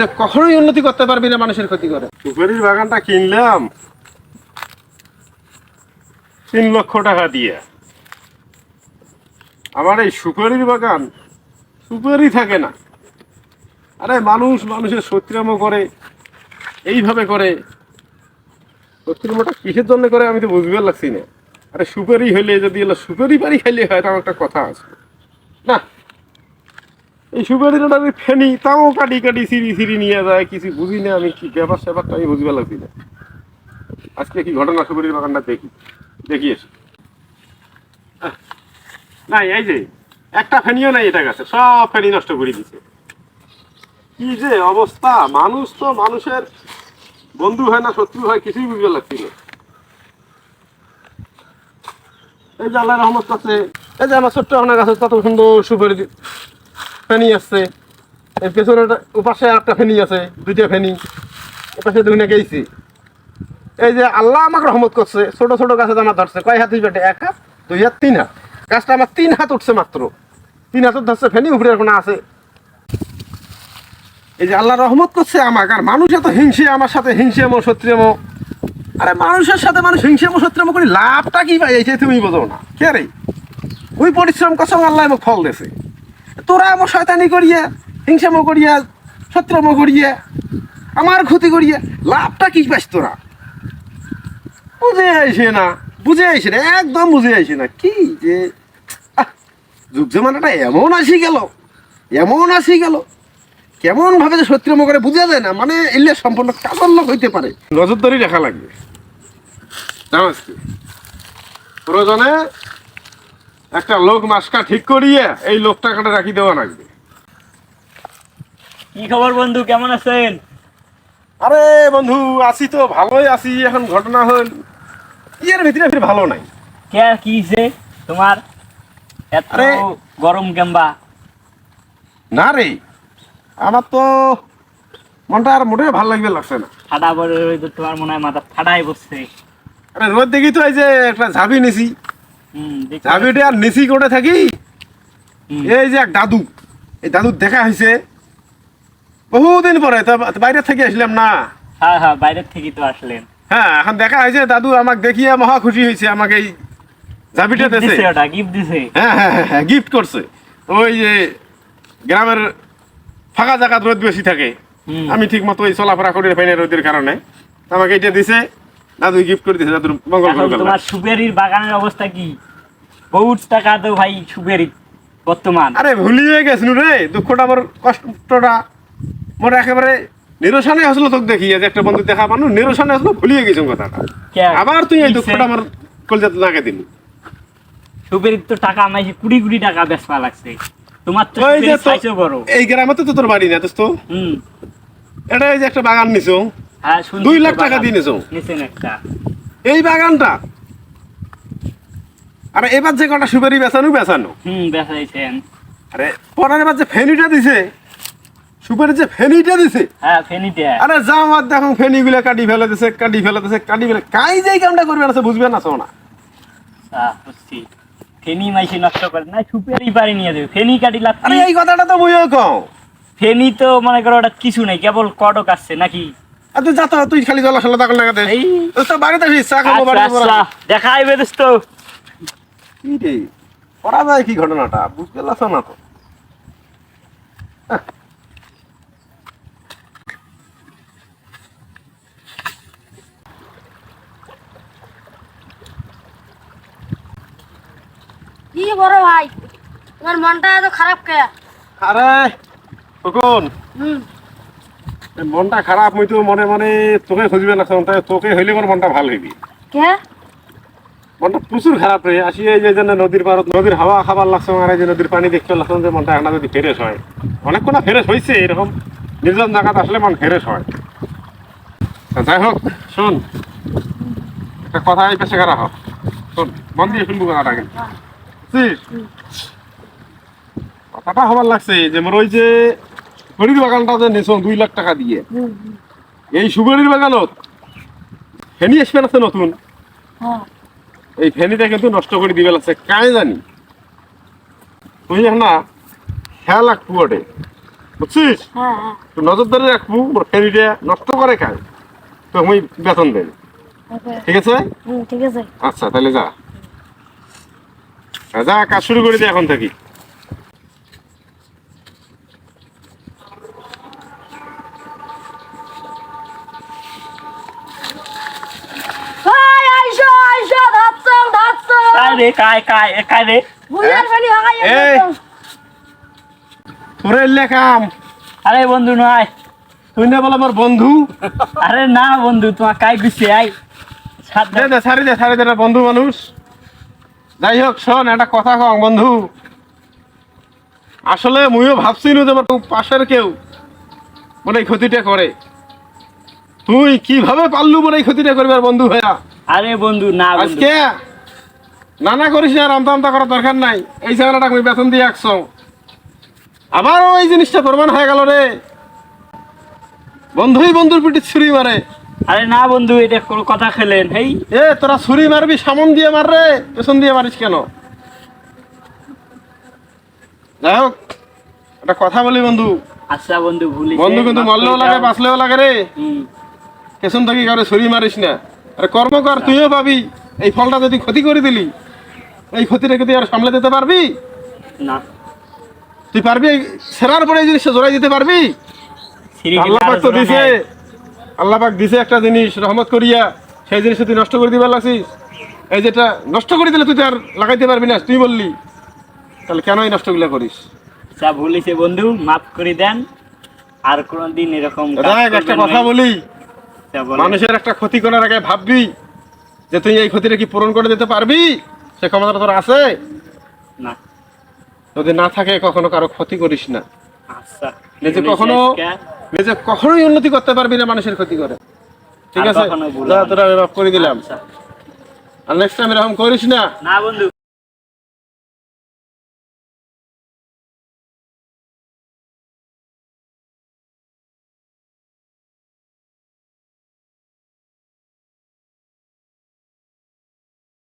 যে কখনোই উন্নতি করতে পারবি না মানুষের ক্ষতি করে। সুপারির বাগানটা কিনলাম। তিন লক্ষ টাকা দিয়ে। আমার এই সুপারির বাগান সুপারি থাকে না। আরে মানুষ মানুষের শত্রাম করে, এইভাবে করে। শত্রুমটা কিসের জন্য করে আমি তো বুঝতে লাগছি না। আরে সুপারি হইলে যদি সুপারি পারি খাইলে হয় তাও একটা কথা আছে। না এই সুপারির ওটা আমি ফেনি, তাও কাটি কাটি সিঁড়ি সিঁড়ি নিয়ে যায়, কিছু বুঝি না, আমি কি ব্যাপার স্যাপারটা আমি বুঝতে লাগছি না। আজকে কি ঘটনা সুপারির বাগানটা দেখি দেখি এসে। নাই, এই যে, একটা ফেনিও নাই এটা গাছে, সব ফেনি নষ্ট করে দিছে। কি যে অবস্থা, মানুষ তো মানুষের বন্ধু হয় না, শত্রু হয়, কিছুই বুঝতে লাগছি না। এই যে আল্লাহ রহমত করছে, এই যে আমার ছোট্ট অনেক আছে তত সুন্দর সুপারি ফেনি আসছে এর পেছনে ওপাশে একটা ফেনি আছে, দুইটা ফেনি। এপাশে দুই না গেছি এই যে আল্লাহ আমাকে রহমত করছে, ছোট ছোট গাছে আমার ধরছে। কয় হাত বেটে এক হাত, দুই হাত, তিন হাত। গাছটা আমার তিন হাত উঠছে মাত্র। তিন হাত ধরছে ফেনি উপরে কোনো আছে। এই যে আল্লাহ রহমত করছে আমাকে, আর মানুষ এত হিংসে, আমার সাথে হিংসে এমন শত্রুম আরে মানুষের সাথে মানুষ হিংসে এমন শত্রুম করি, লাভটা কি পাই এই তুমি বোঝো না। কে রে? ওই পরিশ্রম করছ, আল্লাহ আমাকে ফল দেছে তোরা আমার শয়তানি করিয়া, হিংসাম করিয়া, শত্রুম করিয়া, আমার ক্ষতি করিয়া, লাভটা কি পাইস তোরা? বুঝে আইসে না, বুঝে আইসে না, একদম বুঝে আইসে না, কি যে যুগ জমানাটা এমন আসি গেল, এমন আসি গেল, কেমন ভাবে যে সত্যি করে বুঝা যায় না মানে এলে সম্পূর্ণ কাজের লোক হইতে পারে। নজরদারি দেখা লাগবে। জানাস কি? প্রয়োজনে একটা লোক মাসকা ঠিক করিয়ে এই লোকটা কাটা রাখি দেওয়া লাগবে। কি খবর বন্ধু কেমন আছেন? আরে বন্ধু আছি তো ভালোই আছি এখন ঘটনা হল ইয়ের ভিতরে ফির ভালো নাই? কে কি হইছে তোমার এত গরম কেমবা। না রে আমার তো মনটা আর মোটেও ভালো লাগবে লাগছে না। ঠাডা বড় তোমার মনে হয় মাথা ঠাডাই বসছে। আরে রোদ দেখি তো এই যে একটা ঝাঁপি নিছি। ঝাবিটা আর নিছি করে থাকি এই যে এক দাদু এই দাদুর দেখা হয়েছে বহুদিন পরে তো বাইরে থেকে আসলাম না। হ্যাঁ হ্যাঁ থেকে তো আসলেন। হ্যাঁ এখন দেখা হয়েছে দাদু আমাকে দেখিয়ে মহা খুশি হয়েছে আমাকে এই দেশে দিছে ওটা গিফট দিছে। হ্যাঁ হ্যাঁ হ্যাঁ, গিফট করছে ওই যে গ্রামের ফাঁকা জায়গা রোদ বেশি থাকে। আমি ঠিক মতো ওই চলাফেরা করি পাই না রোদের কারণে আমাকে এটা দিছে। দাদু গিফট করে দিছে দাদুর মঙ্গল তোমার সুপেরির বাগানের অবস্থা কি? বহুত টাকা তো ভাই সুপেরি বর্তমান। আরে ভুলিয়ে গেছিল রে দুঃখটা আমার কষ্টটা মোর একেবারে নিরসনে আসলো তোকে দেখি যে একটা বন্ধু দেখা মানুষ নিরসনে আসলো ভুলিয়ে গেছিস কথাটা। আবার তুই এই দুঃখটা আমার কলজাতে নাকে দিলি। সুপেরির তো টাকা আমাইছে কুড়ি কুড়ি টাকা বেচবা লাগছে। তোমার তো এই গ্রামে তো তোর বাড়ি না তো হুম। এটা এই যে একটা বাগান নিছো হ্যাঁ দুই লাখ টাকা দিয়ে নিছো। একটা। এই বাগানটা? আরে এবার যে কটা সুপারি বেচানো বেচানো। হুম বেচাইছেন। আরে পরের যে ফেনিটা দিছে সুপারি যে ফেনিটা দিছে। হ্যাঁ আরে যা আমার দেখো ফেনিগুলো কাটি ফেলে দিছে কাটি ফেলে দিছে কাটি ফেলে কাই যেই কামটা করবে না সে বুঝবে না আহ, বুঝছি। ফেনি মাইসি নষ্ট করে না সুপেরি বাড়ি নিয়ে দেবে ফেনি কাটি আরে লাগছে এই কথাটা তো বইও কও। ফেনি তো মনে করো ওটা কিছু নেই কেবল কটক আসছে নাকি? আর তুই যা তুই খালি জলা সলা তাকল লাগা দে এই। তো বাড়িতে আসিস চা খাব আচ্ছা বাড়িতে আচ্ছা দেখাই বেরোস তো। কি রে? করা যায় কি ঘটনাটা? বুঝতে পারছ না তো? কি বড় ভাই? তোমার মনটা এত খারাপ কে? আরে তখন হুম। মনটা খারাপ মুই তো মনে মনে তোকে খুঁজবে তাই তোকে হইলে মোর মনটা ভালো হইবি। কে? মনটা প্রচুর খারাপ রে আসি এই যে নদীর পারত নদীর হাওয়া খাবার লাগছে আর এই যে নদীর পানি দেখতে লাগছে যে মনটা এখন যদি ফ্রেশ হয়। অনেক কোনো ফ্রেশ হয়েছে এরকম নির্জন জায়গাতে আসলে মন ফ্রেশ হয়। যাই হোক শোন। একটা কথা এই পেশে খারাপ হোক শোন মন দিয়ে শুনব কথাটা কিন্তু? কথাটা হবার লাগছে যে মোর ওই যে হরির বাগানটা যে নিছো দুই লাখ টাকা দিয়ে। এই সুগরির বাগানত ফেনি আসবে আছে নতুন? হ্যাঁ। এই ফেনিটা কিন্তু নষ্ট করে দিবে লাগছে কাই জানি? তুই না খেয়াল রাখব ওটে। বুঝছিস? হ্যাঁ হ্যাঁ। একটু নজরদারি রাখব ফেরিটা নষ্ট করে খায় তো আমি বেতন দেন ঠিক আছে? ঠিক আছে। আচ্ছা তাহলে যা। যা কাজ শুরু করে দে এখন থেকে ভাই আইসো আইসো ধরছং ধরছং কায় রে কায় কায় কায় রে? বুঝার ফেলি হাগাই এই। তোরে লেখাম। আরে বন্ধু নয় তুই না বল আমার বন্ধু। আরে না বন্ধু তোমার কাই গুছে আই। দে দে সারি দে সারি দে বন্ধু মানুষ। যাই হোক শোন একটা কথা কম বন্ধু। আসলে মুইও ভাবছি না যে আমার পাশের কেউ মানে এই ক্ষতিটা করে। তুই কীভাবে পারলু মানে এই ক্ষতিটা করবার বন্ধু ভাইয়া? আরে বন্ধু না আজকে নানা করিস না আর আমতা করার দরকার নাই। এই ছেলেটা আমি বেতন দিয়ে একশো আবার ওই জিনিসটা প্রমাণ হয়ে গেল রে। বন্ধুই বন্ধুর পিঠে ছুরি মারে। আরে না বন্ধু এটা কোনো কথা খেলেন হেই। এ তোরা ছুরি মারবি সামন দিয়ে মার রে পেছন দিয়ে মারিস কেন? যাই হোক একটা কথা বলি বন্ধু। আচ্ছা বন্ধু ভুলি বন্ধু কিন্তু মরলেও লাগে বাঁচলেও লাগে রে। পেছন থেকে কারও ছুরি মারিস না। আরে কর্ম কর তুইও পাবি। এই ফলটা যদি ক্ষতি করে দিলি এই ক্ষতিটা কি তুই আর সামলে দিতে পারবি? না। তুই পারবি সেরার পরে এই জিনিসটা জোড়াই দিতে পারবি? আল্লাহ পাক তো দিছে। আল্লাহ পাক দিছে একটা জিনিস রহমত করিয়া। সেই জিনিসটা তুই নষ্ট করে দিবার লাগছিস এই যেটা নষ্ট করে দিলে তুই তো আর লাগাইতে পারবি না তুই বললি। তাহলে কেন এই নষ্টগুলো করিস? যা ভুলিছে বন্ধু মাফ করে দেন। আর কোনদিন এরকম একটা কথা বলি। মানুষের একটা ক্ষতি করার আগে ভাববি যে তুই এই ক্ষতিটা কি পূরণ করে দিতে পারবি? সে ক্ষমতাটা তোর আছে? না। যদি না থাকে কখনো কারও ক্ষতি করিস না। আচ্ছা। নিজে কখনো নিজে কখনোই উন্নতি করতে পারবি না মানুষের ক্ষতি করে। ঠিক আছে। তোরা করে দিলাম। আচ্ছা। আর নেক্সট টাইম এরকম করিস না। না বন্ধু।